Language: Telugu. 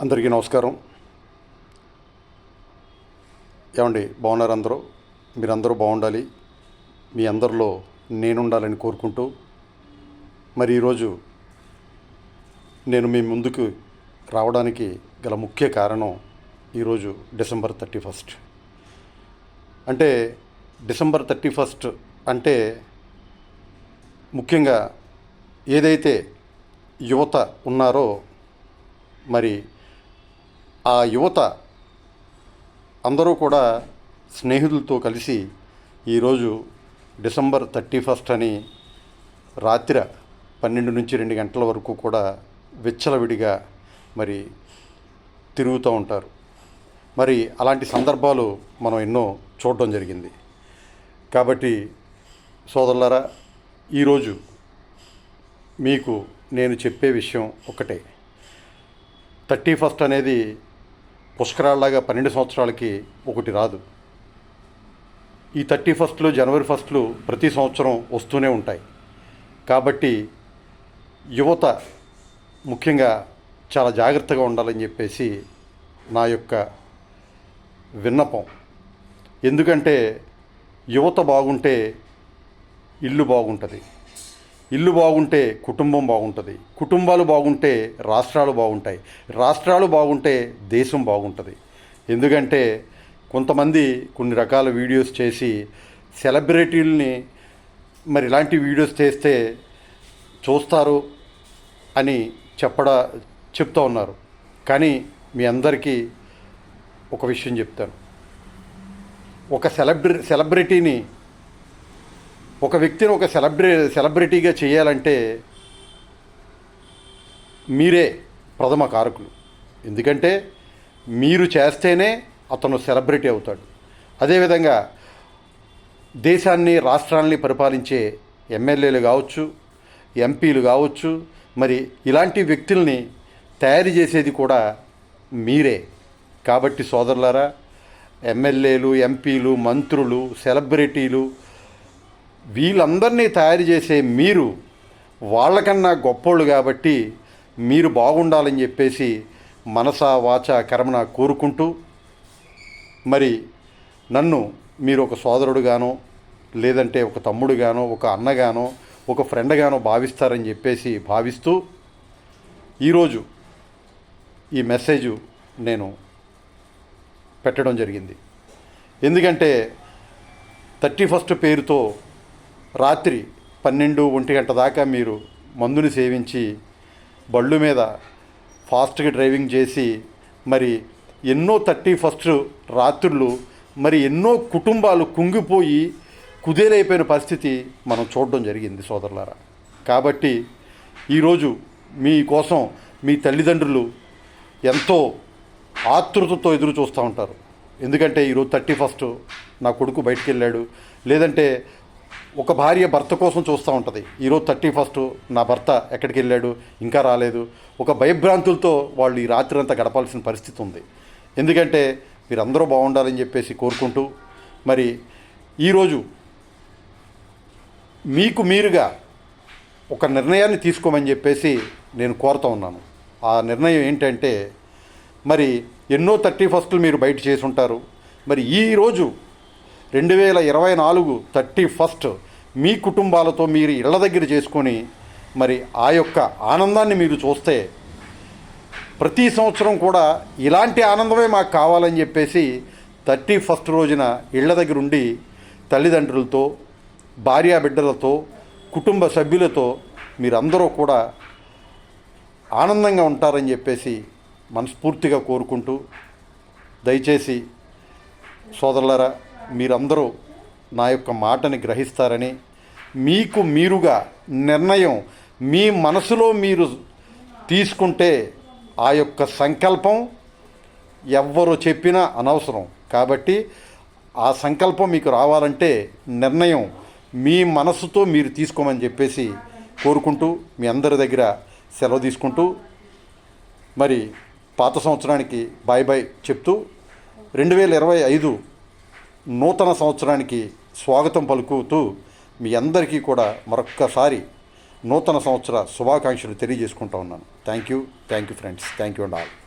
అందరికీ నమస్కారం. ఏమండి బాగున్నారు అందరూ? మీరందరూ బాగుండాలి. మీ అందరిలో నేనుండాలని కోరుకుంటూ మరి ఈరోజు నేను మీ ముందుకు రావడానికి గల ముఖ్య కారణం ఈరోజు డిసెంబర్ థర్టీ ఫస్ట్. అంటే డిసెంబర్ థర్టీ ఫస్ట్ అంటే ముఖ్యంగా ఏదైతే యువత ఉన్నారో మరి ఆ యువత అందరూ కూడా స్నేహితులతో కలిసి ఈరోజు డిసెంబర్ థర్టీ ఫస్ట్ అని రాత్రి పన్నెండు నుంచి రెండు గంటల వరకు కూడా విచ్చలవిడిగా మరి తిరుగుతూ ఉంటారు. మరి అలాంటి సందర్భాలు మనం ఎన్నో చూడడం జరిగింది. కాబట్టి సోదరులారా ఈరోజు మీకు నేను చెప్పే విషయం ఒకటే. థర్టీ ఫస్ట్ అనేది పుష్కరాల్లాగా పన్నెండు సంవత్సరాలకి ఒకటి రాదు. ఈ థర్టీ ఫస్ట్లు జనవరి ఫస్ట్లు ప్రతి సంవత్సరం వస్తూనే ఉంటాయి. కాబట్టి యువత ముఖ్యంగా చాలా జాగ్రత్తగా ఉండాలని చెప్పేసి నా యొక్క విన్నపం. ఎందుకంటే యువత బాగుంటే ఇల్లు బాగుంటుంది. ఇల్లు బాగుంటే కుటుంబం బాగుంటుంది కుటుంబాలు బాగుంటే రాష్ట్రాలు బాగుంటాయి రాష్ట్రాలు బాగుంటే దేశం బాగుంటుంది. ఎందుకంటే కొంతమంది కొన్ని రకాల వీడియోస్ చేసి సెలబ్రిటీలని మరి ఇలాంటి వీడియోస్ చేస్తే చూస్తారు అని చెప్పడా చెప్తూ ఉన్నారు. కానీ మీ అందరికీ ఒక విషయం చెప్తాను. ఒక సెలబ్రి సెలబ్రిటీని ఒక వ్యక్తిని ఒక సెలబ్రి సెలబ్రిటీగా చేయాలంటే మీరే ప్రథమ కారకులు. ఎందుకంటే మీరు చేస్తేనే అతను సెలబ్రిటీ అవుతాడు. అదేవిధంగా దేశాన్ని రాష్ట్రాన్ని పరిపాలించే ఎమ్మెల్యేలు కావచ్చు ఎంపీలు కావచ్చు మరి ఇలాంటి వ్యక్తుల్ని తయారు చేసేది కూడా మీరే. కాబట్టి సోదరులారా ఎమ్మెల్యేలు ఎంపీలు మంత్రులు సెలబ్రిటీలు వీళ్ళందరినీ తయారు చేసే మీరు వాళ్ళకన్నా గొప్పోళ్ళు కాబట్టి మీరు బాగుండాలని చెప్పేసి మనస వాచ కర్మన కోరుకుంటూ మరి నన్ను మీరు ఒక సోదరుడుగానో లేదంటే ఒక తమ్ముడుగానో ఒక అన్నగానో ఒక ఫ్రెండ్గానో భావిస్తారని చెప్పేసి భావిస్తూ ఈరోజు ఈ మెసేజ్ నేను పెట్టడం జరిగింది. ఎందుకంటే థర్టీ ఫస్ట్ పేరుతో రాత్రి పన్నెండు ఒంటి గంట దాకా మీరు మందుని సేవించి బళ్ళు మీద ఫాస్ట్గా డ్రైవింగ్ చేసి మరి ఎన్నో థర్టీ ఫస్ట్ రాత్రులు మరి ఎన్నో కుటుంబాలు కుంగిపోయి కుదేలైపోయిన పరిస్థితి మనం చూడడం జరిగింది సోదరులారా. కాబట్టి ఈరోజు మీకోసం మీ తల్లిదండ్రులు ఎంతో ఆతృతతో ఎదురు చూస్తూ ఉంటారు. ఎందుకంటే ఈరోజు థర్టీ ఫస్ట్ నా కొడుకు బయటికి వెళ్ళాడు లేదంటే ఒక భార్య భర్త కోసం చూస్తూ ఉంటుంది. ఈరోజు థర్టీ ఫస్ట్ నా భర్త ఎక్కడికి వెళ్ళాడు? ఇంకా రాలేదు. ఒక భయభ్రాంతులతో వాళ్ళు ఈ రాత్రి అంతా గడపాల్సిన పరిస్థితి ఉంది. ఎందుకంటే మీరందరూ బాగుండాలని చెప్పేసి కోరుకుంటూ మరి ఈరోజు మీకు మీరుగా ఒక నిర్ణయాన్ని తీసుకోమని చెప్పేసి నేను కోరుతూ ఉన్నాను. ఆ నిర్ణయం ఏంటంటే మరి ఎన్నో థర్టీ ఫస్ట్లు మీరు బయట చేసి ఉంటారు మరి ఈరోజు రెండు వేల ఇరవై నాలుగు థర్టీ ఫస్ట్ మీ కుటుంబాలతో మీరు ఇళ్ళ దగ్గర చేసుకొని మరి ఆ యొక్క ఆనందాన్ని మీరు చూస్తే ప్రతి సంవత్సరం కూడా ఇలాంటి ఆనందమే మాకు కావాలని చెప్పేసి థర్టీ ఫస్ట్ రోజున ఇళ్ళ దగ్గర ఉండి తల్లిదండ్రులతో భార్యా బిడ్డలతో కుటుంబ సభ్యులతో మీరందరూ కూడా ఆనందంగా ఉంటారని చెప్పేసి మనస్ఫూర్తిగా కోరుకుంటూ దయచేసి సోదరులరా మీరందరూ నా యొక్క మాటని గ్రహిస్తారని మీకు మీరుగా నిర్ణయం మీ మనసులో మీరు తీసుకుంటే ఆ యొక్క సంకల్పం ఎవ్వరు చెప్పినా అనవసరం. కాబట్టి ఆ సంకల్పం మీకు రావాలంటే నిర్ణయం మీ మనసుతో మీరు తీసుకోమని చెప్పేసి కోరుకుంటూ మీ అందరి దగ్గర సెలవు తీసుకుంటూ మరి పాత సంవత్సరానికి బాయ్ బాయ్ చెప్తూ రెండు వేల ఇరవై ఐదు నూతన సంవత్సరానికి స్వాగతం పలుకుతూ మీ అందరికీ కూడా మరొక్కసారి నూతన సంవత్సర శుభాకాంక్షలు తెలియజేసుకుంటా ఉన్నాను. Thank you thank you friends thank you and all